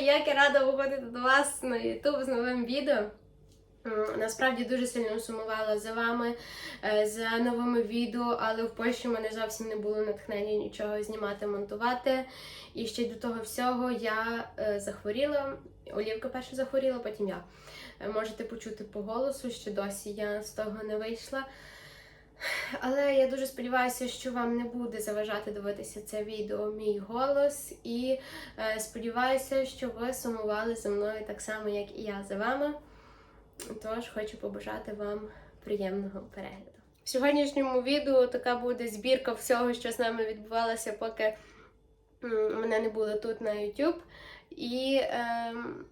як я рада виходити до вас на YouTube з новим відео. Насправді дуже сильно сумувала за вами, е, за новими відео, але в Польщі в мене зовсім не було натхнення нічого знімати, монтувати. І ще до того всього я е, захворіла. Олівка перша захворіла, потім я. Е, Можете почути по голосу, що досі я з того не вийшла. Але я дуже сподіваюся, що вам не буде заважати дивитися це відео мій голос. І е, сподіваюся, що ви сумували за мною так само, як і я за вами. Тож хочу побажати вам приємного перегляду. В сьогоднішньому відео така буде збірка всього, що з нами відбувалося, поки мене не було тут на YouTube. І ем,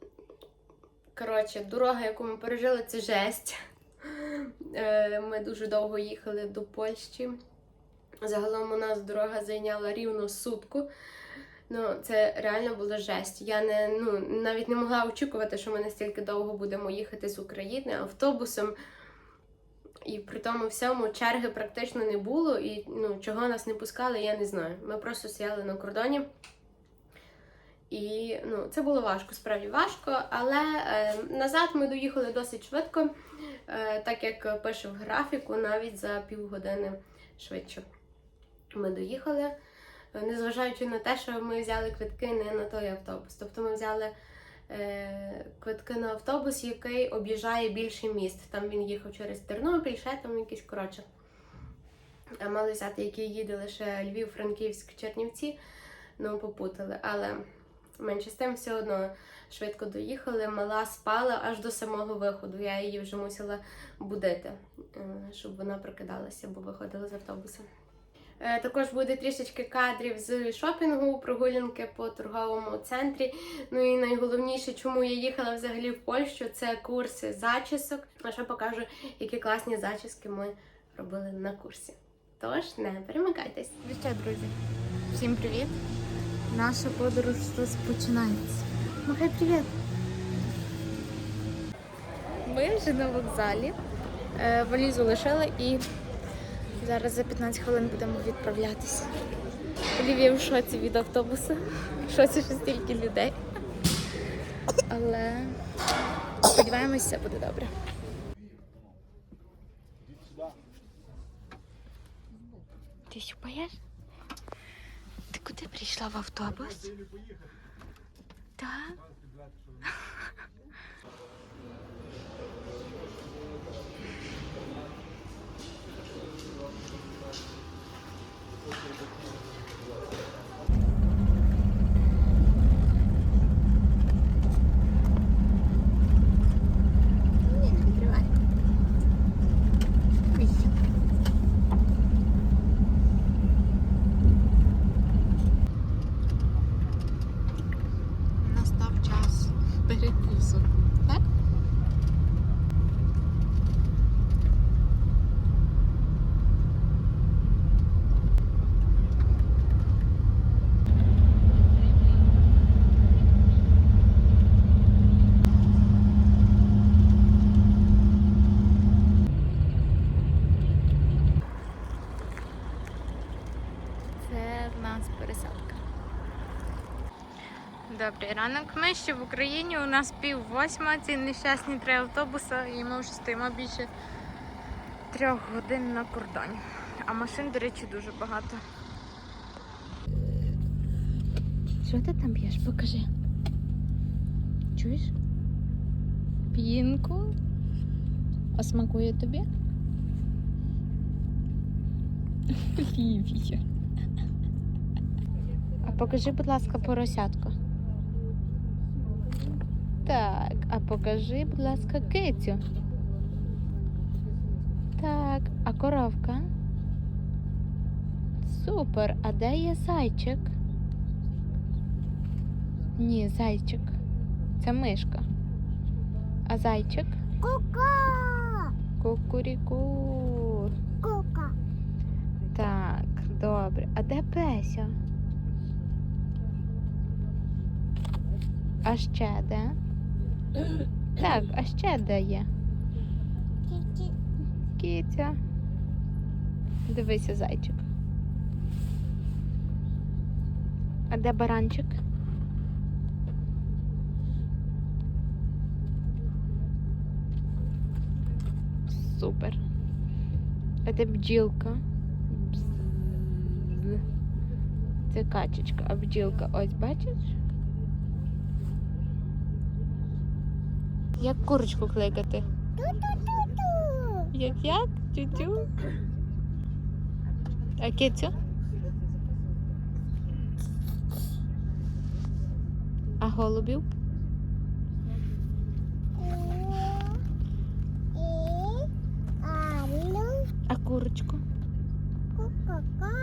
коротше, дорога, яку ми пережили, це жесть. Е, Ми дуже довго їхали до Польщі. Загалом у нас дорога зайняла рівно сутку. Ну, це реально була жесть. Я не, ну, навіть не могла очікувати, що ми настільки довго будемо їхати з України автобусом. І при тому всьому черги практично не було, і ну, чого нас не пускали, я не знаю. Ми просто стояли на кордоні. І ну, це було важко, справді важко, але е, назад ми доїхали досить швидко, е, так як пише в графіку, навіть за півгодини швидше. Ми доїхали, е, незважаючи на те, що ми взяли квитки не на той автобус. Тобто ми взяли е, квитки на автобус, який об'їжджає більше міст. Там він їхав через Тернопіль, ще там якийсь коротше. А мали взяти, який їде лише Львів, Франківськ, Чернівці, ну попутали. Але менше з тим все одно швидко доїхали. Мала спала аж до самого виходу. Я її вже мусила будити, е, щоб вона прокидалася, бо виходила з автобуса. Е, Також буде трішечки кадрів з шопінгу, прогулянки по торговому центрі. Ну і найголовніше, чому я їхала взагалі в Польщу, це курси зачісок. А ще покажу, які класні зачіски ми робили на курсі. Тож не перемикайтесь. Що, друзі, всім привіт! Наша подорож розпочинається. Махай привіт! Ми вже на вокзалі. Е, Валізу лишили і зараз за 15 хвилин будемо відправлятися. Олівія в шоці від автобуса. В шоці, що стільки людей. Але сподіваємося, все буде добре. Ти сюпаєш? Ти прийшла в автобус? Так? Ні, не відкривай. Ой. Настав час перекусу. Так? Це в нас пересадка. Добрий ранок. Ми ще в Україні. У нас пів восьма, ці нещасні три автобуса, і ми вже стоїмо більше трьох годин на кордоні. А машин, до речі, дуже багато. Що ти там п'єш? Покажи. Чуєш? Пінку. А смакує тобі? Лівія. А покажи, будь ласка, поросятку. Так, а покажи, будь ласка, кицю. Так, а коровка? Супер. А де є зайчик? Ні, зайчик. Це мишка. А зайчик? Кука! Кукуріку. Кука! Так, добре. А де Песя? А ще де? Так, а ще де є? Кітя. Дивися, зайчик. А де баранчик? Супер. А де бджілка? Це качечка, а бджілка ось бачиш? Як курочку кликати? Ту-ту-ту-ту. Як як? Тю-тю? А кицю? А голубів? А курочку? Ку-ку-ку.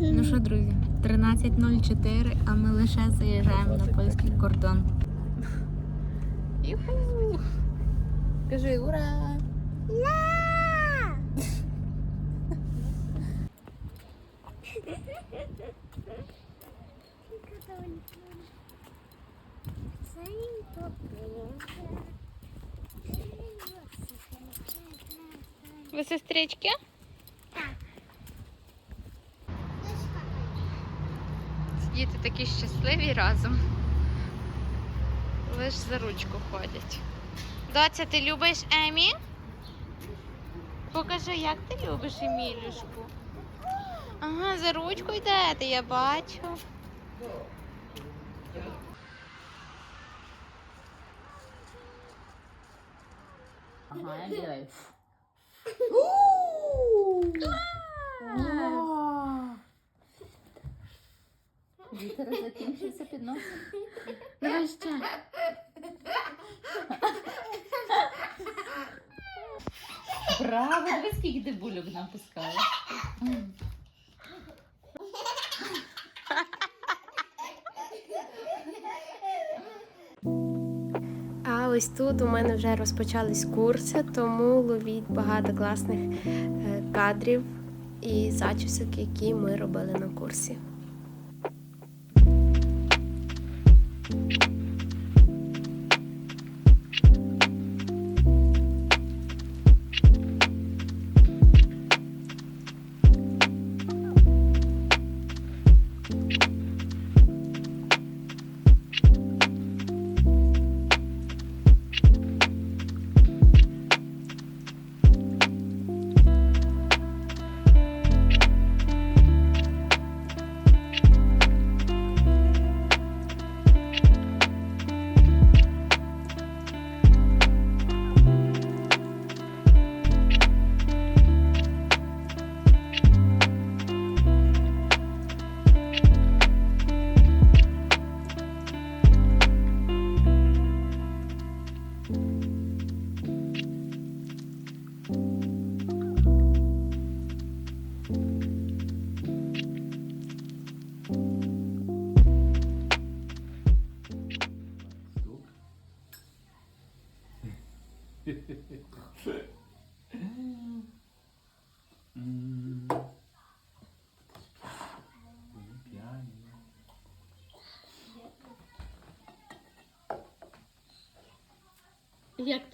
Ну що, друзі, 13.04, а ми лише заїжджаємо на польський кордон. Юху! Кажи ура! Ла! Ви сестрички? Діти такі щасливі разом. Лиш за ручку ходять. Доця, ти любиш Емі? Покажи, як ти любиш Емілюшку. Ага, за ручку йдете, я бачу. Ага, я Вітер закінчився під носом. Давай ще. Браво, дивись, скільки ти бульок напускала. А ось тут у мене вже розпочались курси, тому ловіть багато класних е, кадрів і зачісок, які ми робили на курсі. Як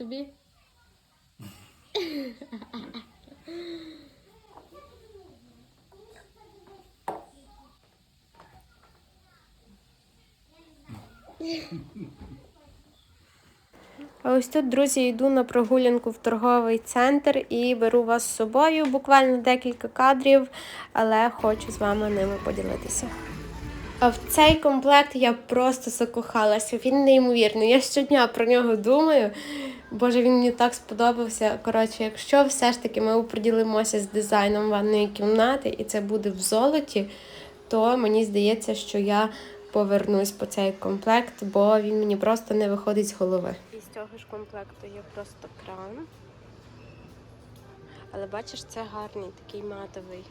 тобі? А ось тут, друзі, йду на прогулянку в торговий центр і беру вас з собою. Буквально декілька кадрів, але хочу з вами ними поділитися. В цей комплект я просто закохалася. Він неймовірний. Я щодня про нього думаю. Боже, він мені так сподобався. Коротше, якщо все ж таки ми оприділимося з дизайном ванної кімнати, і це буде в золоті, то мені здається, що я повернусь по цей комплект, бо він мені просто не виходить з голови. І з цього ж комплекту є просто кран. Але бачиш, це гарний, такий матовий.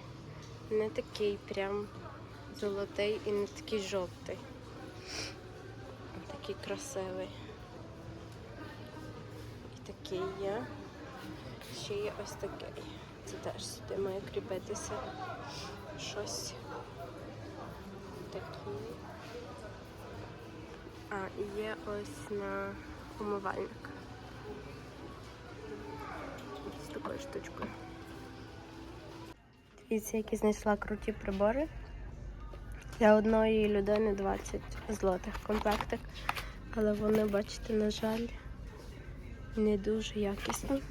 Не такий прям золотий і не такий жовтий. Такий красивий. І такий є. Ще є ось такий. Це теж сюди має кріпитися щось. Такий. А, є ось на умивальник. З такою штучкою. Дивіться, які знайшла круті прибори. Для одної людини 20 злотих комплектик. Але вони, бачите, на жаль, не дуже якісні.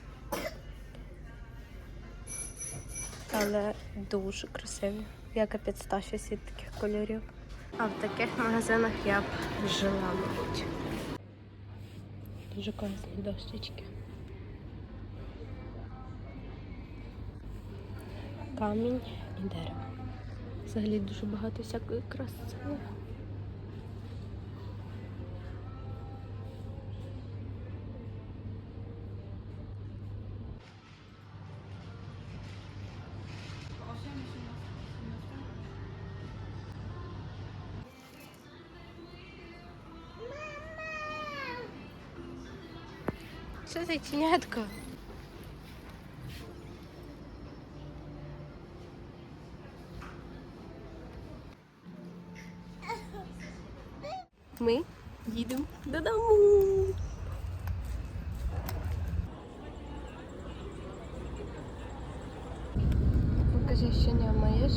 Але дуже красиві. Я капець щось від таких кольорів. А в таких магазинах я б жила, мабуть. Дуже класні дощечки. Камінь і дерево. Взагалі дуже багато всякої краси. Що за чинятко? Ми їдемо додому. Покажи, що не маєш.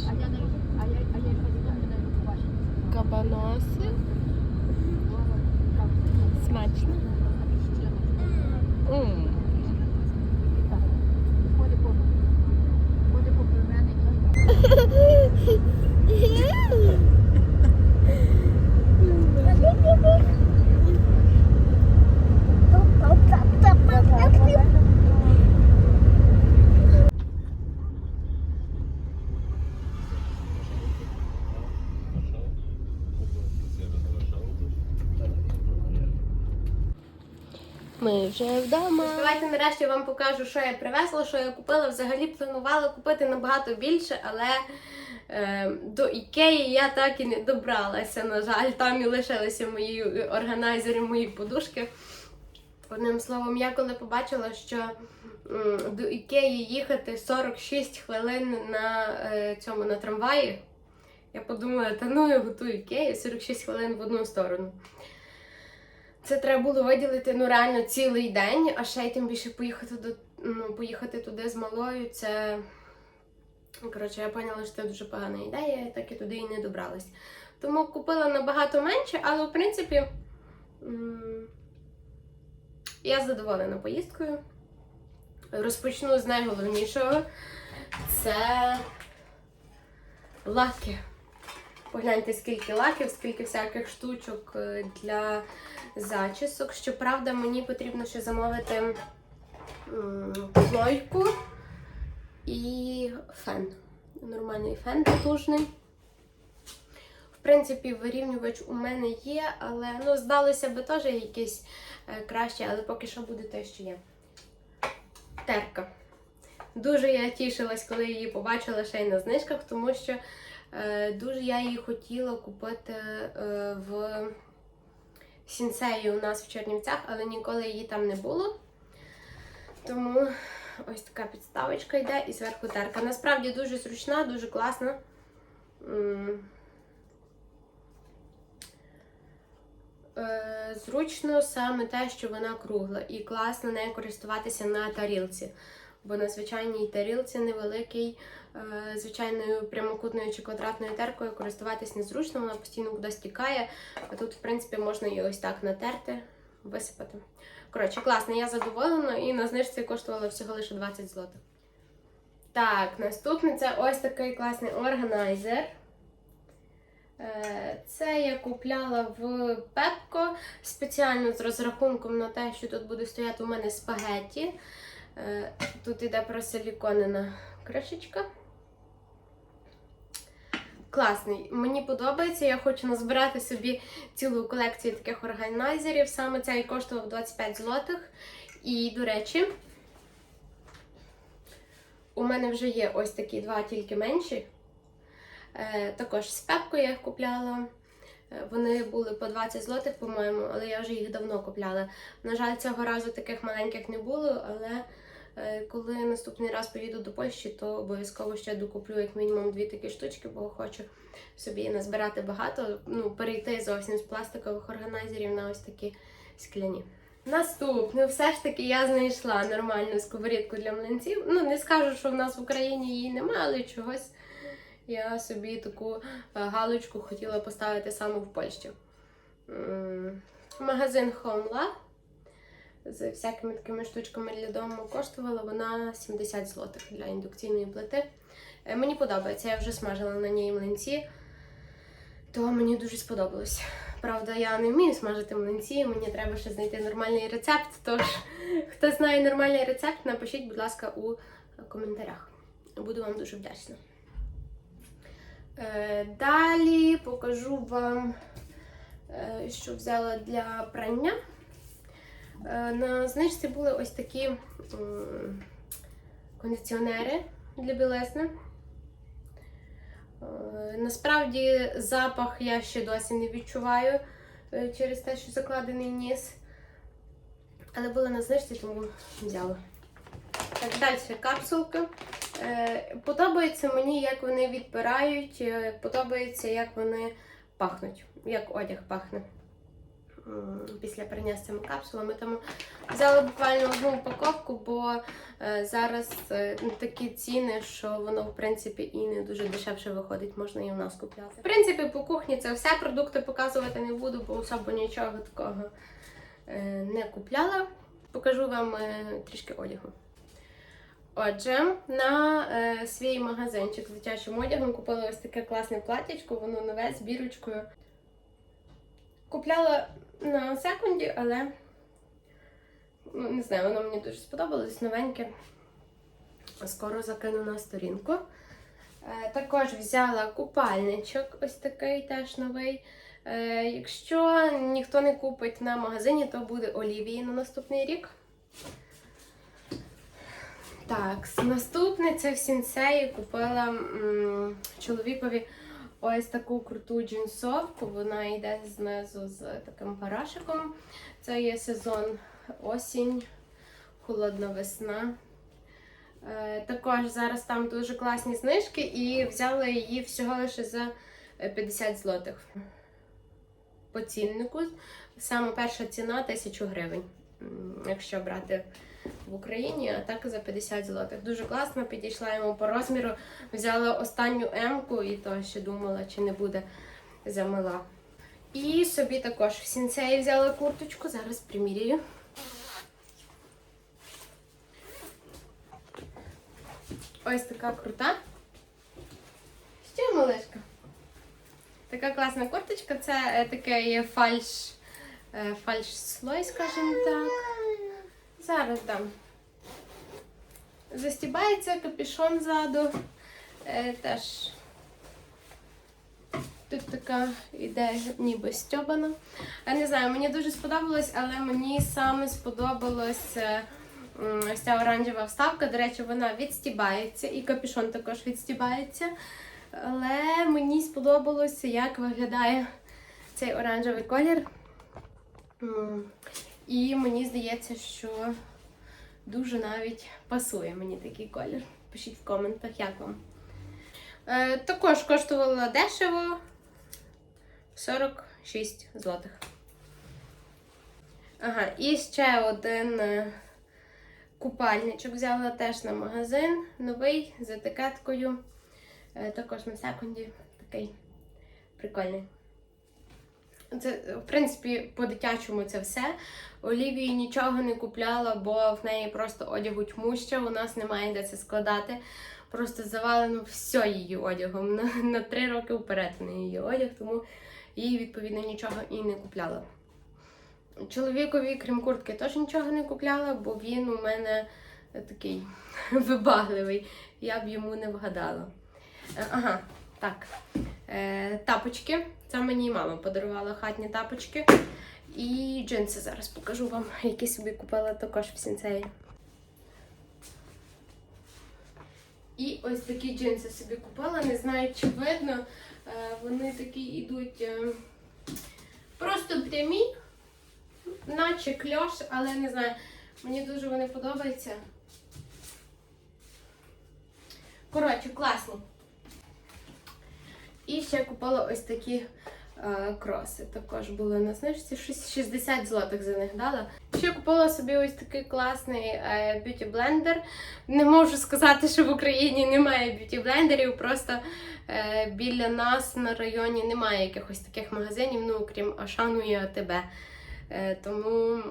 Кабаноси. Смачно. М. Ми вже вдома. Давайте нарешті вам покажу, що я привезла, що я купила. Взагалі планувала купити набагато більше, але е, до Ікеї я так і не добралася. На жаль, там і лишилися мої органайзери, мої подушки. Одним словом, я коли побачила, що до Ікеї їхати 46 хвилин на е, цьому на трамваї, я подумала, та ну я готую Ікею 46 хвилин в одну сторону. Це треба було виділити ну реально цілий день, а ще й тим більше поїхати до ну, поїхати туди з малою. Це коротше, я поняла, що це дуже погана ідея, я так і туди і не добралась. Тому купила набагато менше, але в принципі я задоволена поїздкою. Розпочну з найголовнішого. Це лаки. Погляньте, скільки лаків, скільки всяких штучок е, для зачісок. Щоправда, мені потрібно ще замовити плойку і фен. Нормальний фен потужний. В принципі, вирівнювач у мене є, але ну, здалося би теж якийсь е, краще, але поки що буде те, що є. Терка. Дуже я тішилась, коли її побачила ще й на знижках, тому що дуже я її хотіла купити е, в Сінсеї у нас в Чернівцях, але ніколи її там не було. Тому ось така підставочка йде і зверху терка. Насправді дуже зручна, дуже класна. Е, Зручно саме те, що вона кругла, і класно нею користуватися на тарілці. Бо на звичайній тарілці невеликій, е, звичайною прямокутною чи квадратною теркою користуватись незручно, вона постійно кудись тікає. А тут, в принципі, можна її ось так натерти, висипати. Коротше, класно, я задоволена, і на знижці коштувала всього лише 20 злотих. Так, наступне це ось такий класний органайзер. Е, Це я купляла в Пепко спеціально з розрахунком на те, що тут буде стояти у мене спагетті. Е, Тут іде просиліконена кришечка. класний. Мені подобається. Я хочу назбирати собі цілу колекцію таких органайзерів. Саме цей коштував 25 злотих. І, до речі, у мене вже є ось такі два, тільки менші. Е, також з пепкою я їх купляла. Е, Вони були по 20 злотих, по-моєму, але я вже їх давно купляла. На жаль, цього разу таких маленьких не було, але коли наступний раз поїду до Польщі, то обов'язково ще докуплю як мінімум дві такі штучки, бо хочу собі назбирати багато, ну, перейти зовсім з пластикових органайзерів на ось такі скляні. Наступне, все ж таки я знайшла нормальну сковорідку для млинців. Ну, не скажу, що в нас в Україні її немає, але чогось я собі таку е, галочку хотіла поставити саме в Польщі. Магазин Home Lab з всякими такими штучками для дому коштувала вона 70 злотих для індукційної плити. Е, Мені подобається, я вже смажила на ній млинці, то мені дуже сподобалось. Правда, я не вмію смажити млинці, мені треба ще знайти нормальний рецепт. Тож, хто знає нормальний рецепт, напишіть, будь ласка, у коментарях. Буду вам дуже вдячна. Е, Далі покажу вам, е, що взяла для прання. Е, На знижці були ось такі кондиціонери для білизни. Е, Насправді запах я ще досі не відчуваю е, через те, що закладений ніс. Але були на знижці, тому взяла. Так, далі капсулки. Е, Подобається мені, як вони відпирають, подобається, як вони пахнуть, як одяг пахне після прання з цими капсулами. Тому взяла буквально одну упаковку, бо е, зараз е, ну, такі ціни, що воно в принципі і не дуже дешевше виходить, можна і в нас купляти. В принципі, по кухні це все продукти показувати не буду, бо особо нічого такого е, не купляла. Покажу вам е, трішки одягу. Отже, на е, свій магазинчик з дитячим одягом купила ось таке класне платтячко, воно нове з бірочкою. Купляла на секунді, але ну, не знаю, воно мені дуже сподобалось, новеньке. Скоро закину на сторінку. Е, також взяла купальничок, ось такий теж новий. Е, якщо ніхто не купить на магазині, то буде Олівії на наступний рік. Так, наступне це в сінсеї купила м, чоловікові ось таку круту джинсовку. Вона йде знизу з таким парашиком. Це є сезон осінь, холодна весна. Е, також зараз там дуже класні знижки і взяла її всього лише за е, 50 злотих. По ціннику. Саме перша ціна 1000 гривень, якщо брати в Україні, а так за 50 злотих. Дуже класно, підійшла йому по розміру. Взяла останню М-ку і то ще думала, чи не буде замила. І собі також в сінцеї взяла курточку, зараз примірюю. Ось така крута. Що, малишка? Така класна курточка, це е, такий фальш, е, фальш слой, скажімо так. Зараз дам. Застібається капюшон ззаду. Е, теж тут така іде ніби стьобана. Я не знаю, мені дуже сподобалось, але мені саме сподобалось е, ось ця оранжева вставка. До речі, вона відстібається, і капюшон також відстібається. Але мені сподобалося, як виглядає цей оранжевий колір. І мені здається, що дуже навіть пасує мені такий колір. Пишіть в коментах, як вам. Е, також коштувала дешево 46 злотих. Ага, і ще один е, купальничок взяла теж на магазин. Новий з етикеткою. Е, також на секунді. Такий прикольний. Це, в принципі, по-дитячому це все. Олівії нічого не купляла, бо в неї просто одягу тьмуща, у нас немає де це складати. Просто завалено все її одягом. На, на три роки вперед на її одяг, тому їй, відповідно, нічого і не купляла. Чоловікові, крім куртки, теж нічого не купляла, бо він у мене такий вибагливий. Я б йому не вгадала. Е, Ага, Так, е, тапочки. Це мені мама подарувала хатні тапочки. І джинси зараз покажу вам, які собі купила також в сінцеї. І ось такі джинси собі купила. Не знаю, чи видно. Е, Вони такі йдуть е, просто прямі, наче кльош, але не знаю. Мені дуже вони подобаються. Коротше, класні. І ще купила ось такі е, кроси. Також були на знижці. 60 злотих за них дала. Ще купила собі ось такий класний е, б'юті блендер. Не можу сказати, що в Україні немає б'юті блендерів. Просто е, біля нас на районі немає якихось таких магазинів, ну окрім Ашану і АТБ. Е, тому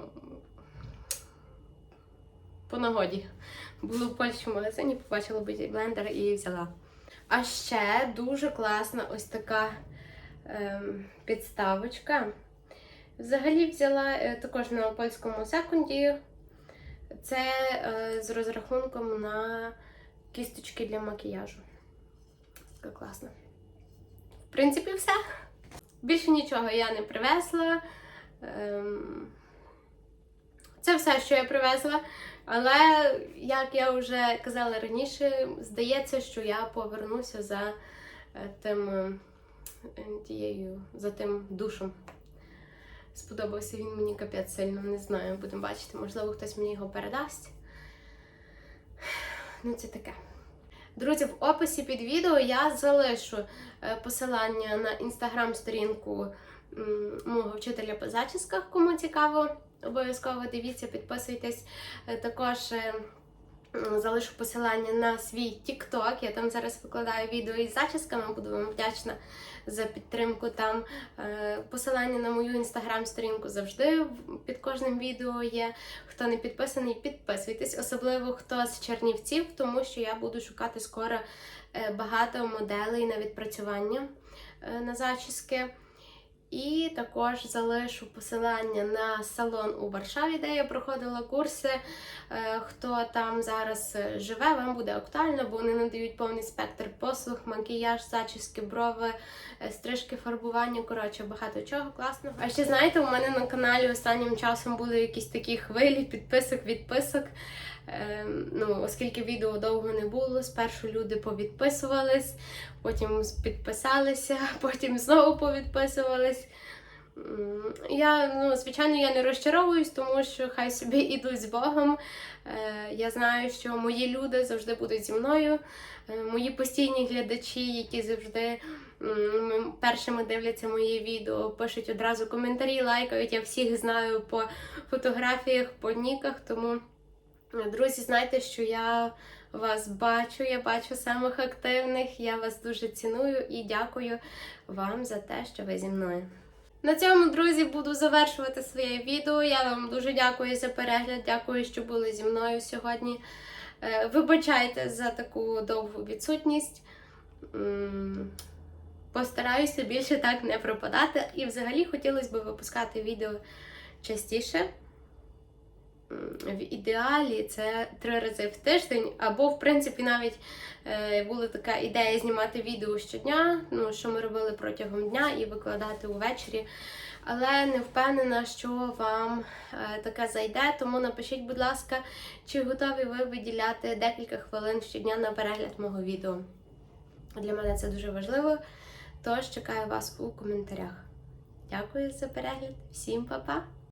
по нагоді. Була в Польщі в магазині, побачила б'юті блендер і взяла. А ще дуже класна ось така ем, підставочка. Взагалі взяла е, також на польському секунді. Це е, з розрахунком на кісточки для макіяжу. Така класна. В принципі, все. Більше нічого я не привезла. Ем, це все, що я привезла. Але, як я вже казала раніше, здається, що я повернуся за е, тим е, тією, за тим душем. Сподобався він мені капець сильно, не знаю, будемо бачити. Можливо, хтось мені його передасть. Ну, це таке. Друзі, в описі під відео я залишу е, посилання на інстаграм-сторінку мого вчителя по зачісках, кому цікаво. Обов'язково дивіться, підписуйтесь. Е, Також е, залишу посилання на свій TikTok. Я там зараз викладаю відео із зачісками, буду вам вдячна за підтримку. Там Е, посилання на мою інстаграм-сторінку завжди під кожним відео є. Хто не підписаний, підписуйтесь, особливо хто з Чернівців, тому що я буду шукати скоро багато моделей на відпрацювання на зачіски. І також залишу посилання на салон у Варшаві, де я проходила курси. Е, Хто там зараз е, живе, вам буде актуально, бо вони надають повний спектр послуг, макіяж, зачіски, брови, е, стрижки, фарбування. Коротше, багато чого класного. А ще знаєте, у мене на каналі останнім часом були якісь такі хвилі, підписок, відписок. Ем, ну, оскільки відео довго не було, спершу люди повідписувались, потім підписалися, потім знову повідписувались. Я, ну, звичайно, я не розчаровуюсь, тому що хай собі ідуть з Богом. Е, Я знаю, що мої люди завжди будуть зі мною. Е, Мої постійні глядачі, які завжди першими дивляться мої відео, пишуть одразу коментарі, лайкають. Я всіх знаю по фотографіях, по ніках. Тому, друзі, знайте, що я вас бачу, я бачу самих активних. Я вас дуже ціную і дякую вам за те, що ви зі мною. На цьому, друзі, буду завершувати своє відео. Я вам дуже дякую за перегляд. Дякую, що були зі мною сьогодні. Е, Вибачайте за таку довгу відсутність. Постараюся більше так не пропадати. І взагалі хотілося б випускати відео частіше. В ідеалі це три рази в тиждень, або, в принципі, навіть е, була така ідея знімати відео щодня, ну, що ми робили протягом дня, і викладати увечері. Але не впевнена, що вам е, таке зайде. Тому напишіть, будь ласка, чи готові ви виділяти декілька хвилин щодня на перегляд мого відео. Для мене це дуже важливо. Тож чекаю вас у коментарях. Дякую за перегляд, всім па-па!